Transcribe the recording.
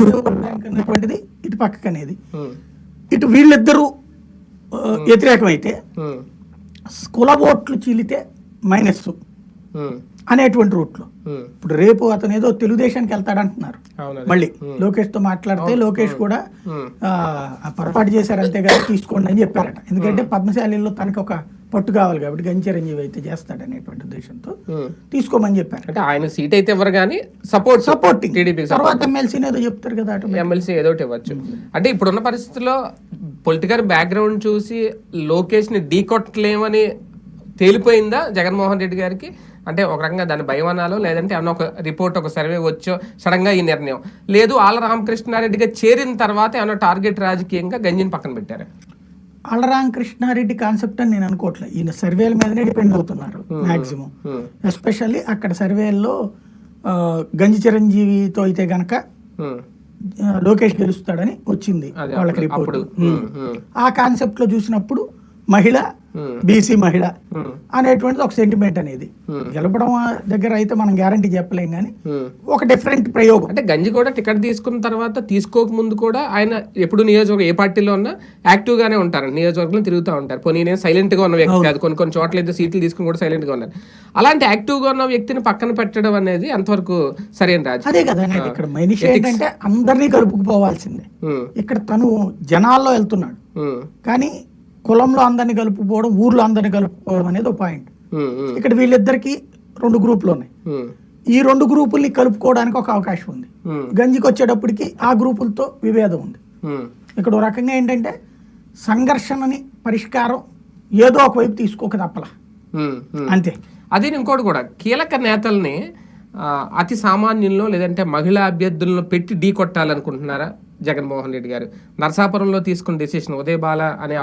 ఉపయోగపడే బ్యాంక్ అన్నటువంటిది ఇటు పక్కకు అనేది. ఇటు వీళ్ళిద్దరూ వ్యతిరేకమైతే కుల ఓట్లు చీలితే మైనస్ అనేటువంటి రూట్లో. ఇప్పుడు రేపు అతను ఏదో తెలుగుదేశానికి వెళ్తాడంటున్నారు. అవును అదే. మళ్ళీ లోకేష్తో మాట్లాడితే లోకేష్ కూడా పొరపాటు చేశారు అంతే కదా తీసుకోండి అని చెప్పారట. ఎందుకంటే పద్మశాలిలో తనకు ఒక పట్టు కావాలి కాబట్టి గంచిరంజీవి అయితే చేస్తాడనేటువంటి ఉద్దేశంతో ఉమ్. తీసుకోమని చెప్పారు. అంటే ఆయన సీట్ అయితే ఇవ్వరు కానీ సపోర్ట్ సపోర్టింగ్ టీడీపీకి తర్వాత ఎమ్మెల్సీని ఏదో చెప్తారు కదా అటు ఎమ్మెల్సీ ఏదో ఇవ్వచ్చు. అంటే ఇప్పుడున్న పరిస్థితుల్లో పొలిటికల్ బ్యాక్గ్రౌండ్ చూసి లోకేష్ని ఢీకొట్టలేమని తేలిపోయిందా జగన్మోహన్ రెడ్డి గారికి? అంటే ఒక రకంగా దాని భయం అనాలో లేదంటే అన్న ఒక రిపోర్ట్ ఒక సర్వే వచ్చో సడన్గా ఈ నిర్ణయం. లేదు ఆళ్ళ రామకృష్ణారెడ్డిగా చేరిన తర్వాత ఏమన్నా టార్గెట్ రాజకీయంగా గంజిని పక్కన పెట్టారు? అలరాం కృష్ణారెడ్డి కాన్సెప్ట్ అని నేను అనుకోవట్లేదు ఈయన సర్వేల మీదనే డిపెండ్ అవుతున్నారు మాక్సిమం ఎస్పెషల్లీ అక్కడ సర్వేల్లో గంజి చిరంజీవితో అయితే గనక లోకేష్ గెలుస్తాడని వచ్చింది వాళ్ళకి రిపోర్ట్ ఆ కాన్సెప్ట్లో చూసినప్పుడు మహిళ బీసీ మహిళ అనేటువంటిది ఒక సెంటిమెంట్ అనేది. గెలపడం దగ్గర అయితే మనం గ్యారంటీ చెప్పలేం కానీ. ఒక డిఫరెంట్ ప్రయోగం. అంటే గంజి కూడా టికెట్ తీసుకున్న తర్వాత తీసుకోక ముందు కూడా ఆయన ఎప్పుడు నియోజకవర్గం ఏ పార్టీలో ఉన్నా యాక్టివ్ గానే ఉంటారు. నియోజకవర్గంలో తిరుగుతూ ఉంటారు. పోనీ నేను సైలెంట్గా ఉన్న వ్యక్తి కాదు. కొన్ని కొన్ని చోట్ల అయితే సీట్లు తీసుకుని కూడా సైలెంట్గా ఉన్నారు. అలాంటి యాక్టివ్గా ఉన్న వ్యక్తిని పక్కన పెట్టడం అనేది అంతవరకు సరైన రాజు అదే కదా ఇక్కడ మనిషి ఏంటంటే అందరినీ కలుపుకుపోవాల్సిందే. ఇక్కడ తను జనాల్లో వెళ్తున్నాడు. కానీ కులంలో అందరిని కలుపుకోవడం ఊర్లో అందరిని కలుపుకోవడం అనేది ఒక పాయింట్. ఇక్కడ వీళ్ళిద్దరికి రెండు గ్రూపులు ఉన్నాయి. ఈ రెండు గ్రూపుల్ని కలుపుకోవడానికి ఒక అవకాశం ఉంది. గంజికి వచ్చేటప్పటికి ఆ గ్రూపులతో విభేదం ఉంది. ఇక్కడ ఒక రకంగా ఏంటంటే సంఘర్షణని పరిష్కారం ఏదో ఒక వైపు తీసుకోక తప్పలా. అంతే. అదే ఇంకోటి కూడా కీలక నేతల్ని అతి సామాన్యుల్లో లేదంటే మహిళా అభ్యర్థులను పెట్టి ఢీ కొట్టాలనుకుంటున్నారా జగన్మోహన్ రెడ్డి గారు? నరసాపురంలో తీసుకున్న డెసిషన్ ఉదయబాల అనే